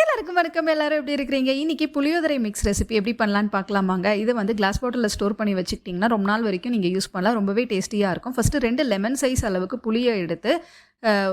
எல்லாருக்கும் வணக்கம். எல்லாரும் எப்படி இருக்கிறீங்க? இன்னைக்கு புளியோதரை மிக்ஸ் ரெசிபி எப்படி பண்ணலான்னு பார்க்கலாமாங்க. இது வந்து கிளாஸ் பாட்டிலில் ஸ்டோர் பண்ணி வச்சுக்கிட்டிங்கன்னா ரொம்ப நாள் வரைக்கும் நீங்கள் யூஸ் பண்ணலாம். ரொம்பவே டேஸ்டியாக இருக்கும். ஃபஸ்ட்டு ரெண்டு லெமன் சைஸ் அளவுக்கு புளியை எடுத்து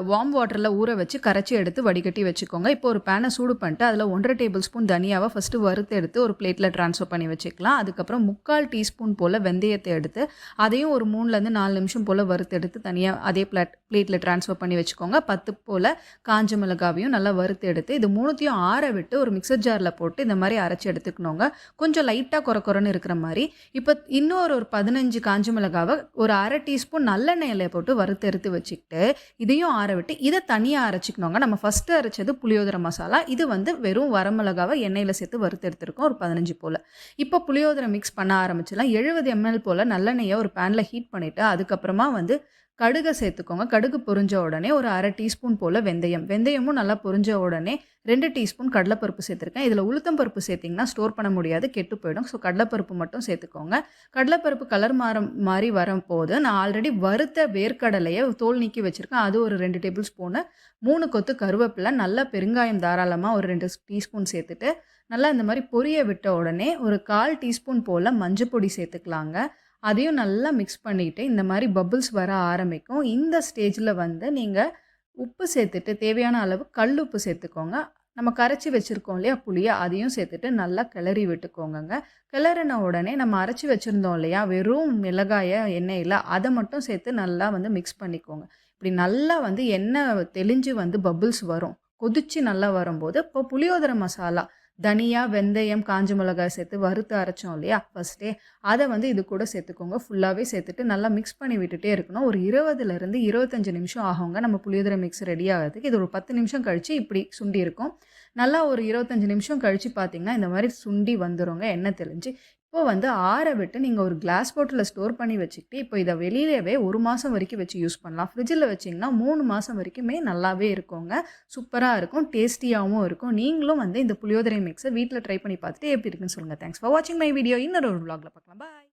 வார்ம் வாட்டரில் ஊற வச்சு கரைச்சி எடுத்து வடிகட்டி வச்சுக்கோங்க. இப்போ ஒரு பேனை சூடு பண்ணிட்டு அதில் ஒன்றரை டேபிள் ஸ்பூன் தனியாவை ஃபஸ்ட்டு வறுத்து எடுத்து ஒரு பிளேட்டில் ட்ரான்ஸ்ஃபர் பண்ணி வச்சுக்கலாம். அதுக்கப்புறம் முக்கால் டீஸ்பூன் போல் வெந்தயத்தை எடுத்து அதையும் ஒரு மூணுலேருந்து நாலு நிமிஷம் போல் வறுத்து எடுத்து தனியாக அதே பிளேட் பிளேட்டில் ட்ரான்ஸ்ஃபர் பண்ணி வச்சுக்கோங்க. பத்து போல் காஞ்ச மிளகாவையும் நல்லா வறுத்து எடுத்து இது மூணுத்தையும் ஆற விட்டு ஒரு மிக்சர் ஜாரில் போட்டு இந்த மாதிரி அரைச்சி எடுத்துக்கணுங்க. கொஞ்சம் லைட்டாக குறை குறைன்னு இருக்கிற மாதிரி. இப்போ இன்னொரு ஒரு பதினஞ்சு காஞ்ச மிளகாவை ஒரு அரை டீஸ்பூன் நல்லெண்ணெயில் போட்டு வறுத்து எடுத்து வச்சுக்கிட்டு இதையும் ஆற விட்டு இதை தனியாக அரைச்சிக்கணுங்க. நம்ம ஃபஸ்ட்டு அரைச்சது புளியோதரை மசாலா. இது வந்து வெறும் வரமிளகாவை எண்ணெயில் சேர்த்து வறுத்து எடுத்திருக்கோம். ஒரு பதினஞ்சு போல். இப்போ புளியோதரை மிக்ஸ் பண்ண ஆரம்பிச்சிடலாம் எழுபது எம்எல் போல் நல்லெண்ணெயை ஒரு பேனில் ஹீட் பண்ணிவிட்டு அதுக்கப்புறமா வந்து கடுகை சேர்த்துக்கோங்க. கடுகு பொரிஞ்ச உடனே ஒரு அரை டீஸ்பூன் போல் வெந்தயம். வெந்தயமும் நல்லா பொரிஞ்ச உடனே ரெண்டு டீஸ்பூன் கடலைப்பருப்பு சேர்த்துருக்கேன். இதில் உளுத்தம் பருப்பு சேர்த்திங்கன்னா ஸ்டோர் பண்ண முடியாது கெட்டு போயிடும். ஸோ கடலைப்பருப்பு மட்டும் சேர்த்துக்கோங்க. கடலைப்பருப்பு கலர் மாற மாதிரி வரும்போது நான் ஆல்ரெடி வறுத்த வேர்க்கடலையை தோல் நீக்கி வச்சுருக்கேன். அது ஒரு ரெண்டு டேபிள் ஸ்பூனு மூணு கொத்து கருவேப்பிலை நல்லா பெருங்காயம் தாராளமாக ஒரு ரெண்டு டீஸ்பூன் சேர்த்துட்டு நல்லா இந்த மாதிரி பொரிய விட்ட உடனே ஒரு கால் டீஸ்பூன் போல் மஞ்சள் பொடி சேர்த்துக்கலாங்க. அதையும் நல்லா மிக்ஸ் பண்ணிவிட்டு இந்த மாதிரி பபுள்ஸ் வர ஆரம்பிக்கும். இந்த ஸ்டேஜில் வந்து நீங்கள் உப்பு சேர்த்துட்டு தேவையான அளவு கல் உப்பு சேர்த்துக்கோங்க. நம்ம கரைச்சி வச்சுருக்கோம் இல்லையா புளியை அதையும் சேர்த்துட்டு நல்லா கிளறி விட்டுக்கோங்கங்க. கிளறின உடனே நம்ம அரைச்சி வச்சுருந்தோம் இல்லையா வெறும் மிளகாய எண்ணெயில் அதை மட்டும் சேர்த்து நல்லா வந்து மிக்ஸ் பண்ணிக்கோங்க. இப்படி நல்லா வந்து எண்ணெய் தெளிஞ்சு வந்து பபுள்ஸ் வரும். கொதிச்சு நல்லா வரும்போது இப்போ புளியோதரை மசாலா தனியா வெந்தயம் காஞ்ச மிளகாய் சேர்த்து வறுத்து அரைச்சோம் இல்லையா? ஃபஸ்ட்டே அதை வந்து இது கூட சேர்த்துக்கோங்க. ஃபுல்லாகவே சேர்த்துட்டு நல்லா மிக்ஸ் பண்ணி விட்டுட்டே இருக்கணும். ஒரு இருபதுலேருந்து இருபத்தஞ்சு நிமிஷம் ஆகுங்க. நம்ம புளியோதரை மிக்ஸ் ரெடி ஆகிறதுக்கு. இது ஒரு பத்து நிமிஷம் கழித்து இப்படி சுண்டி இருக்கும். நல்லா ஒரு இருபத்தஞ்சு நிமிஷம் கழித்து பார்த்தீங்கன்னா இந்த மாதிரி சுண்டி வந்துடுங்க எண்ணெய் தெளிஞ்சு. இப்போ வந்து ஆற விட்டு நீங்கள் ஒரு கிளாஸ் பாட்டிலில் ஸ்டோர் பண்ணி வச்சுக்கிட்டு இப்போ இதை வெளியிலவே ஒரு மாதம் வரைக்கும் வச்சு யூஸ் பண்ணலாம். ஃப்ரிட்ஜில் வச்சிங்கன்னா மூணு மாதம் வரைக்குமே நல்லாவே இருக்குங்க. சூப்பராக இருக்கும் டேஸ்டியாகவும் இருக்கும். நீங்களும் வந்து இந்த புளியோதரை மிக்ஸை வீட்டில் ட்ரை பண்ணி பார்த்துட்டு எப்படி இருக்குன்னு சொல்லுங்கள் தேங்க்ஸ் ஃபார் வாட்சிங் மை வீடியோ இன்னொரு ஒரு விளாகில் பார்க்கலாம். பாய்